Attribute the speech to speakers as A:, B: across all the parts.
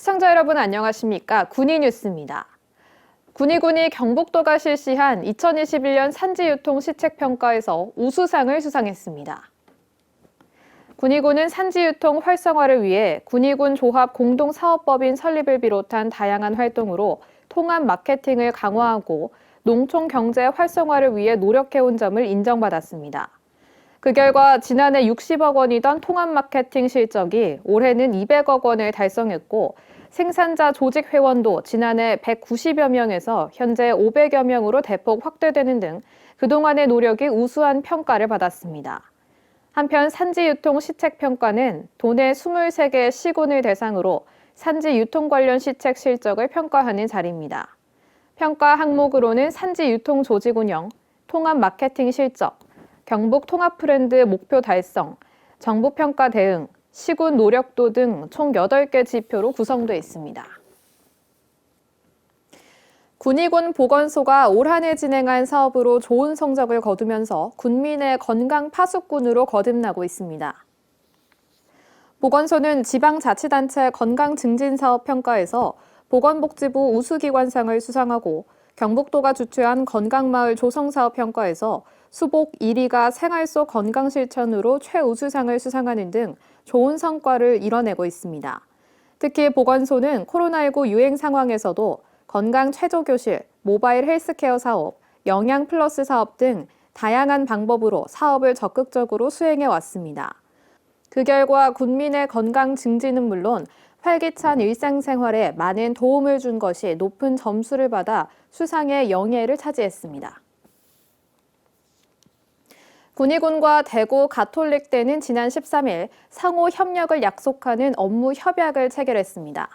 A: 시청자 여러분 안녕하십니까? 군이 뉴스입니다. 군이군이 경북도가 실시한 2021년 산지유통 시책평가에서 우수상을 수상했습니다. 군이군은 산지유통 활성화를 위해 군이군 조합 공동사업법인 설립을 비롯한 다양한 활동으로 통합 마케팅을 강화하고 농촌 경제 활성화를 위해 노력해온 점을 인정받았습니다. 그 결과 지난해 60억 원이던 통합 마케팅 실적이 올해는 200억 원을 달성했고 생산자 조직 회원도 지난해 190여 명에서 현재 500여 명으로 대폭 확대되는 등 그동안의 노력이 우수한 평가를 받았습니다. 한편 산지 유통 시책 평가는 도내 23개 시군을 대상으로 산지 유통 관련 시책 실적을 평가하는 자리입니다. 평가 항목으로는 산지 유통 조직 운영, 통합 마케팅 실적, 경북 통합 브랜드 목표 달성, 정부 평가 대응, 시군 노력도 등 총 8개 지표로 구성되어 있습니다. 군의군 보건소가 올 한 해 진행한 사업으로 좋은 성적을 거두면서 군민의 건강 파수꾼으로 거듭나고 있습니다. 보건소는 지방자치단체 건강증진사업 평가에서 보건복지부 우수기관상을 수상하고 경북도가 주최한 건강마을 조성사업 평가에서 수복 1위가 생활 속 건강 실천으로 최우수상을 수상하는 등 좋은 성과를 이뤄내고 있습니다. 특히 보건소는 코로나19 유행 상황에서도 건강 최저교실, 모바일 헬스케어 사업, 영양 플러스 사업 등 다양한 방법으로 사업을 적극적으로 수행해 왔습니다. 그 결과 군민의 건강 증진은 물론 활기찬 일상생활에 많은 도움을 준 것이 높은 점수를 받아 수상의 영예를 차지했습니다. 군의군과 대구 가톨릭대는 지난 13일 상호 협력을 약속하는 업무 협약을 체결했습니다.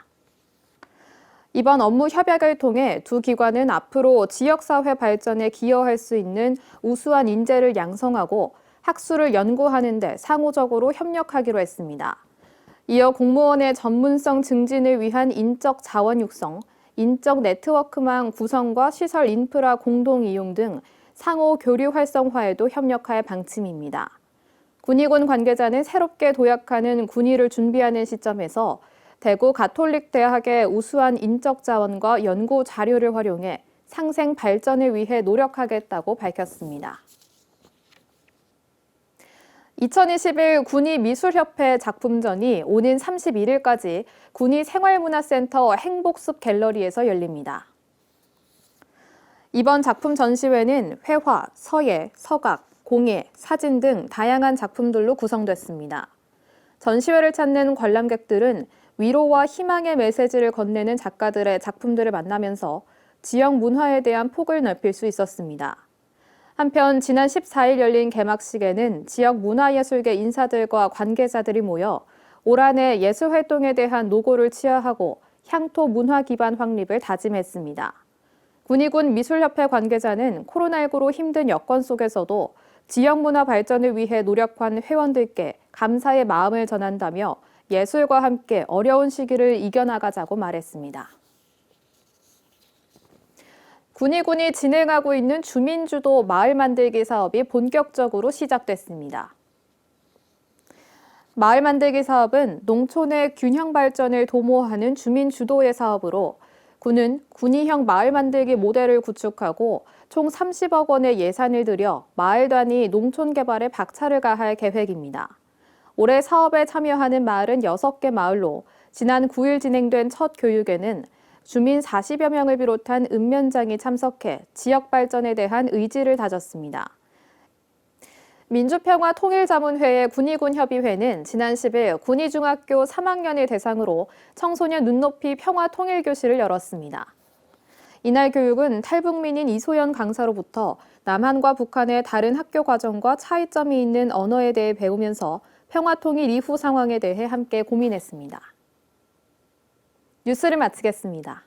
A: 이번 업무 협약을 통해 두 기관은 앞으로 지역사회 발전에 기여할 수 있는 우수한 인재를 양성하고 학술을 연구하는 데 상호적으로 협력하기로 했습니다. 이어 공무원의 전문성 증진을 위한 인적 자원 육성, 인적 네트워크망 구성과 시설 인프라 공동 이용 등 상호 교류 활성화에도 협력할 방침입니다. 군의군 관계자는 새롭게 도약하는 군의를 준비하는 시점에서 대구 가톨릭 대학의 우수한 인적 자원과 연구 자료를 활용해 상생 발전을 위해 노력하겠다고 밝혔습니다. 2021 군의 미술협회 작품전이 오는 31일까지 군의 생활문화센터 행복숲 갤러리에서 열립니다. 이번 작품 전시회는 회화, 서예, 서각, 공예, 사진 등 다양한 작품들로 구성됐습니다. 전시회를 찾는 관람객들은 위로와 희망의 메시지를 건네는 작가들의 작품들을 만나면서 지역 문화에 대한 폭을 넓힐 수 있었습니다. 한편 지난 14일 열린 개막식에는 지역 문화예술계 인사들과 관계자들이 모여 올 한해 예술 활동에 대한 노고를 치하하고 향토 문화 기반 확립을 다짐했습니다. 군의군 미술협회 관계자는 코로나19로 힘든 여건 속에서도 지역 문화 발전을 위해 노력한 회원들께 감사의 마음을 전한다며 예술과 함께 어려운 시기를 이겨나가자고 말했습니다. 군의군이 진행하고 있는 주민주도 마을 만들기 사업이 본격적으로 시작됐습니다. 마을 만들기 사업은 농촌의 균형 발전을 도모하는 주민 주도의 사업으로 군은 군의형 마을 만들기 모델을 구축하고 총 30억 원의 예산을 들여 마을 단위 농촌 개발에 박차를 가할 계획입니다. 올해 사업에 참여하는 마을은 6개 마을로 지난 9일 진행된 첫 교육에는 주민 40여 명을 비롯한 읍면장이 참석해 지역 발전에 대한 의지를 다졌습니다. 민주평화통일자문회의 군의군협의회는 지난 10일 군의중학교 3학년을 대상으로 청소년 눈높이 평화통일교실을 열었습니다. 이날 교육은 탈북민인 이소연 강사로부터 남한과 북한의 다른 학교 과정과 차이점이 있는 언어에 대해 배우면서 평화통일 이후 상황에 대해 함께 고민했습니다. 뉴스를 마치겠습니다.